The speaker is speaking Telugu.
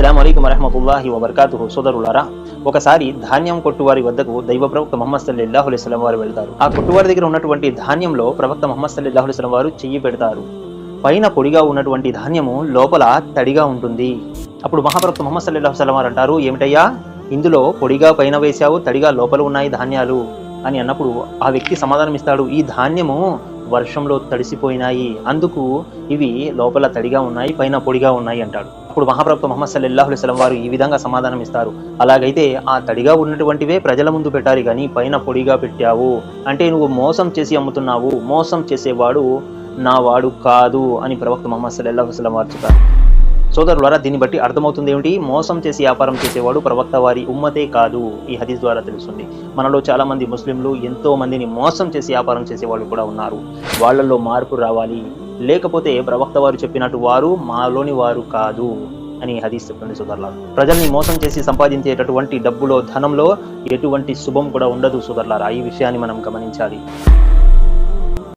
అస్సలం అయికం వరహమతుల్లాహి వబర్కాతుహు. సోదరులారా ఒకసారి ధాన్యం కొట్టువారి వద్దకు దైవ ప్రవక్త మహమ్మద్ సల్లాహు అలైస్లం వారు వెళ్తారు. ఆ కొట్టువారి దగ్గర ఉన్నటువంటి ధాన్యంలో ప్రవక్త మహమ్మద్ సల్లాహు అలైస్లం వారు చెయ్యి పెడతారు. పైన పొడిగా ఉన్నటువంటి ధాన్యము లోపల తడిగా ఉంటుంది. అప్పుడు మహాప్రవక్త మహమ్మద్ సల్లాహు సలం వారు అంటారు ఏమిటయ్యా ఇందులో పొడిగా పైన వేశావు తడిగా లోపల ఉన్నాయి ధాన్యాలు. అని అన్నప్పుడు ఆ వ్యక్తి సమాధానం ఇస్తాడు ఈ ధాన్యము వర్షంలో తడిసిపోయినాయి అందుకు ఇవి లోపల తడిగా ఉన్నాయి పైన పొడిగా ఉన్నాయి అంటాడు. అప్పుడు మహాప్రభుత్వ మహమ్మద్ సల్లల్లాహు అలైహి వారు ఈ విధంగా సమాధానం ఇస్తారు. అలాగైతే ఆ తడిగా ఉన్నటువంటివే ప్రజల ముందు పెట్టాలి కానీ పైన పొడిగా పెట్టావు. అంటే నువ్వు మోసం చేసి అమ్ముతున్నావు. మోసం చేసేవాడు నా వాడు కాదు అని ప్రవక్త మహమ్మద్ సల్లల్లాహు అలైహి వారు చెప్పారు. సోదరులారా దీన్ని బట్టి అర్థమవుతుంది ఏమిటి? మోసం చేసి వ్యాపారం చేసేవాడు ప్రవక్త వారి ఉమ్మతే కాదు ఈ హదీస్ ద్వారా తెలుస్తుంది. మనలో చాలామంది ముస్లింలు ఎంతో మందిని మోసం చేసి వ్యాపారం చేసేవాళ్ళు కూడా ఉన్నారు. వాళ్ళల్లో మార్పు రావాలి. లేకపోతే ప్రవక్త వారు చెప్పినట్టు వారు మాలోని వారు కాదు అని హదీస్ చెప్తుంది సోదరులారా ప్రజల్ని మోసం చేసి సంపాదించేటటువంటి డబ్బులో ధనంలో ఎటువంటి శుభం కూడా ఉండదు సోదరులారా ఈ విషయాన్ని మనం గమనించాలి.